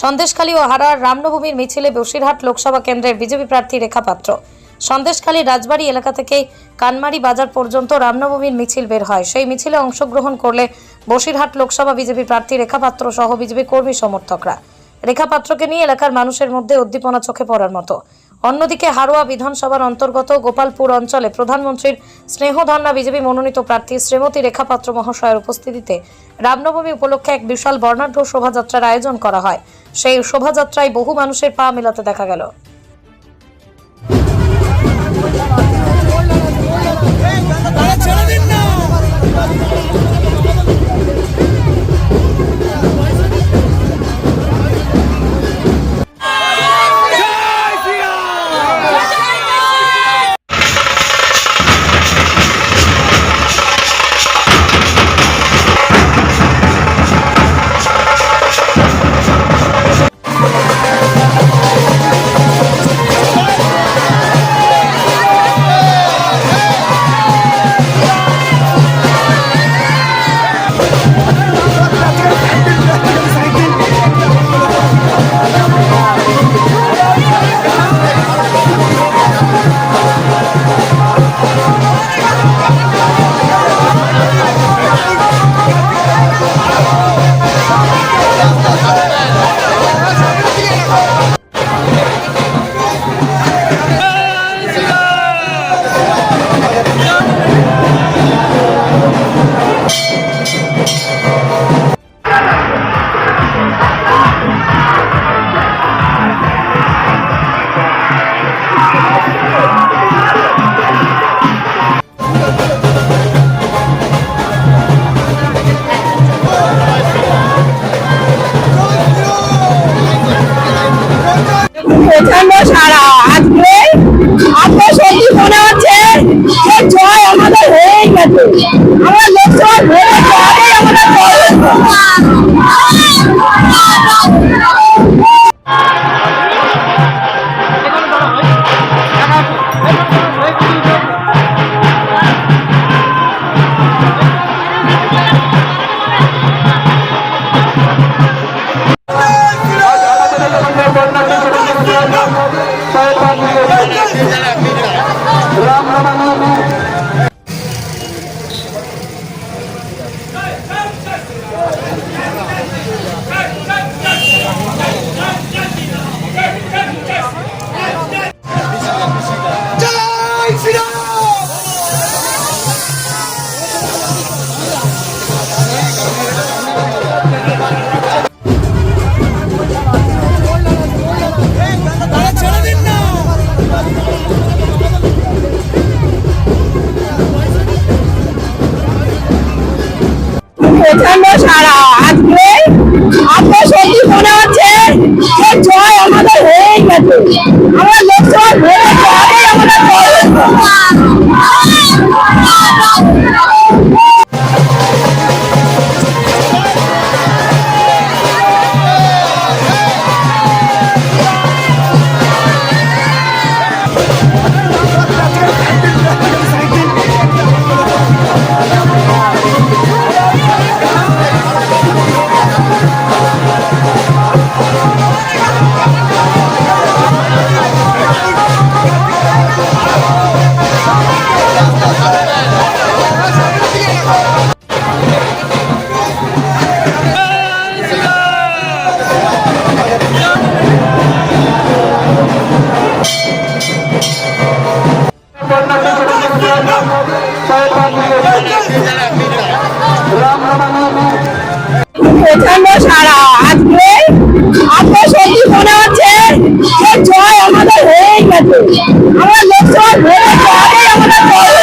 সন্দেশখালী ও হারার রামনবমীর মিছিলে বসিরহাট লোকসভা কেন্দ্রের বিজেপি প্রার্থী রেখা পাত্র। সন্দেশখালী রাজবাড়ি এলাকা থেকে কানমারি বাজার পর্যন্ত রামনবমীর মিছিল বের হয়। সেই মিছিলে অংশগ্রহণ করলে বসিরহাট লোকসভা বিজেপি প্রার্থী রেখা পাত্র সহ বিজেপি কর্মী সমর্থকরা। রেখা পাত্রকে নিয়ে এলাকার মানুষের মধ্যে উদ্দীপনা চোখে পড়ার মতো। অন্যদিকে হারোয়া বিধানসভার অন্তর্গত গোপালপুর অঞ্চলে প্রধানমন্ত্রীর স্নেহধন্যা বিজেপি মনোনীত প্রার্থী শ্রীমতী রেখা পাত্র মহাশয়ের উপস্থিতিতে রামনবমী উপলক্ষে এক বিশাল বর্ণাঢ্য শোভাযাত্রার আয়োজন করা হয়। সেই শোভাযাত্রায় বহু মানুষের পা মেলাতে দেখা গেল। প্রচণ্ড সারা জয় প্রচণ্ড সারা। আজকে আপনার সত্যি মনে হচ্ছে যে জয় আমাদের হয়েই গেছে। আমরা লোকসভা আমাদের প্রচণ্ড সারা। আজকে আজকে মনে হচ্ছে যে জয় আমাদের হয়েই গেছে। আমরা লোকসভা আমাদের জয়